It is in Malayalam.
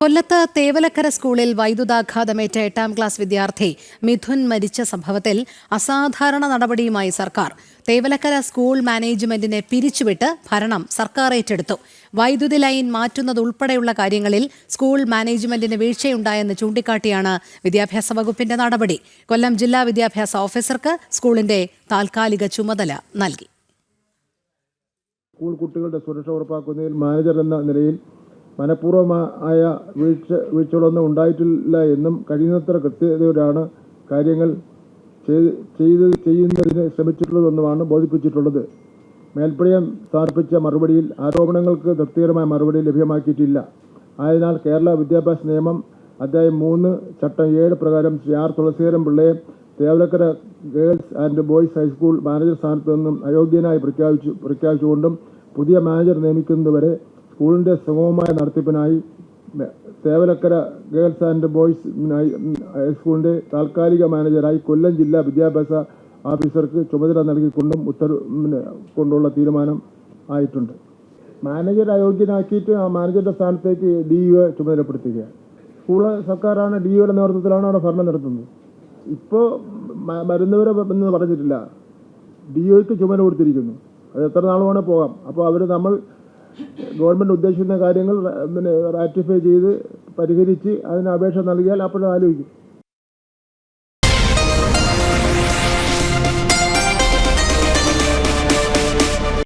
കൊല്ലത്ത് തേവലക്കര സ്കൂളിൽ വൈദ്യുതാഘാതമേറ്റ എട്ടാം ക്ലാസ് വിദ്യാർത്ഥി മിഥുൻ മരിച്ച സംഭവത്തിൽ അസാധാരണ നടപടിയുമായി സർക്കാർ. തേവലക്കര സ്കൂൾ മാനേജ്മെന്റിനെ പിരിച്ചുവിട്ട് ഭരണം സർക്കാർ ഏറ്റെടുത്തു. വൈദ്യുതി ലൈൻ മാറ്റുന്നതുൾപ്പെടെയുള്ള കാര്യങ്ങളിൽ സ്കൂൾ മാനേജ്മെന്റിന് വീഴ്ചയുണ്ടായെന്ന് ചൂണ്ടിക്കാട്ടിയാണ് വിദ്യാഭ്യാസ വകുപ്പിന്റെ നടപടി. കൊല്ലം ജില്ലാ വിദ്യാഭ്യാസ ഓഫീസർക്ക് സ്കൂളിന്റെ താൽക്കാലിക ചുമതല നൽകി. സ്കൂൾ കുട്ടികളുടെ സുരക്ഷ ഉറപ്പാക്കുന്നതിൽ മാനേജർ എന്ന നിലയിൽ മനഃപൂർവമായ വീഴ്ച വീഴ്ചകളൊന്നും ഉണ്ടായിട്ടില്ല എന്നും കഴിയുന്നത്ര കൃത്യതയോടെയാണ് കാര്യങ്ങൾ ചെയ്ത് ചെയ്ത് ചെയ്യുന്നതിന് ശ്രമിച്ചിട്ടുള്ളതെന്നുമാണ് ബോധിപ്പിച്ചിട്ടുള്ളത്. മേൽപ്പടിയം സമർപ്പിച്ച മറുപടിയിൽ ആരോപണങ്ങൾക്ക് തൃപ്തികരമായ മറുപടി ലഭ്യമാക്കിയിട്ടില്ല. ആയതിനാൽ കേരള വിദ്യാഭ്യാസ നിയമം അധ്യായം മൂന്ന് ചട്ടം ഏഴ് പ്രകാരം Shri R Thulaseekaram പിള്ളയെ Thevalakkara girls and boys high school manager സ്ഥാനത്ത് നിന്നും അയോഗ്യനായി പ്രഖ്യാപിച്ചു പ്രഖ്യാപിച്ചുകൊണ്ടും പുതിയ മാനേജർ നിയമിക്കുന്നതുവരെ സ്കൂളിന്റെ സുഗമമായ നടത്തിപ്പിനായി തേവലക്കര ഗേൾസ് ആൻഡ് ബോയ്സ് ഹൈസ്കൂളിന്റെ താൽക്കാലിക മാനേജറായി കൊല്ലം ജില്ലാ വിദ്യാഭ്യാസ ഓഫീസർക്ക് ചുമതല നൽകിക്കൊണ്ടും ഉത്തരവ് കൊണ്ടുള്ള തീരുമാനം ആയിട്ടുണ്ട്. മാനേജർ അയോഗ്യനാക്കിയിട്ട് ആ മാനേജറുടെ സ്ഥാനത്തേക്ക് ഡി യു എ ചുമതലപ്പെടുത്തുകയാണ്. സ്കൂൾ സർക്കാരാണ് ഡി യുടെ നേതൃത്വത്തിലാണ് അവിടെ ഭരണം നടത്തുന്നത്. ഇപ്പോൾ മരുന്നവരെ എന്ന് പറഞ്ഞിട്ടില്ല. ഡി ഒക്ക് ചുമതല കൊടുത്തിരിക്കുന്നു. അത് എത്ര നാൾ വേണേൽ പോകാം? അപ്പോൾ അവർ നമ്മൾ ഗവൺമെന്റ് ഉദ്ദേശിക്കുന്ന കാര്യങ്ങൾ പിന്നെ റാറ്റിഫൈ ചെയ്ത് പരിഹരിച്ച് അതിന് അപേക്ഷ നൽകിയാൽ അപ്പോഴും ആലോചിക്കും